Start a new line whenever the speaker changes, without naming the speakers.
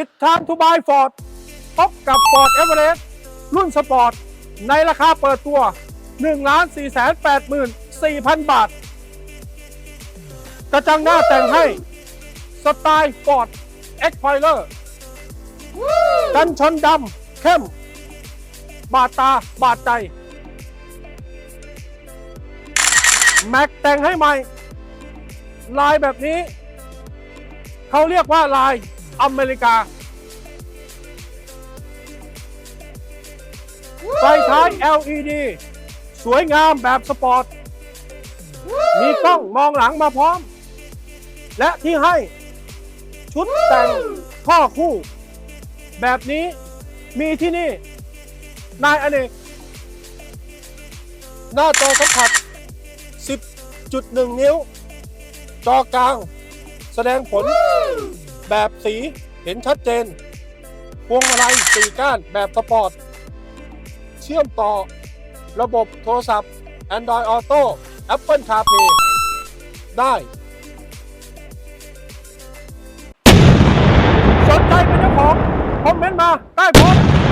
It time to buy Ford พบกับ Ford Everest รุ่นสปอร์ต ในราคาเปิดตัว 1 4 8 4 0 0 0 บาท กระจังหน้าแต่งให้ สไตล์ Ford Explorer กันชนดำเข้ม บาดตาบาดใจ แม็กแต่งให้ใหม่ ลายแบบนี้ เขาเรียกว่าลาย อเมริกา ไฟท้าย LED สวยงามแบบสปอร์ต มีกล้องมองหลังมาพร้อม และที่ให้ชุดแต่งท่อคู่ แบบนี้มีที่นี่ นายอเนกหน้าจอสัมผัส 10.1 นิ้ว จอกลาง แสดงผล แบบสีเห็นชัดเจน พวงมาลัยสี่ก้านแบบสปอร์ต เชื่อมต่อระบบโทรศัพท์ Android Auto Apple CarPlay ได้ สนใจเป็นเจ้าของ คอมเมนต์มาได้โมส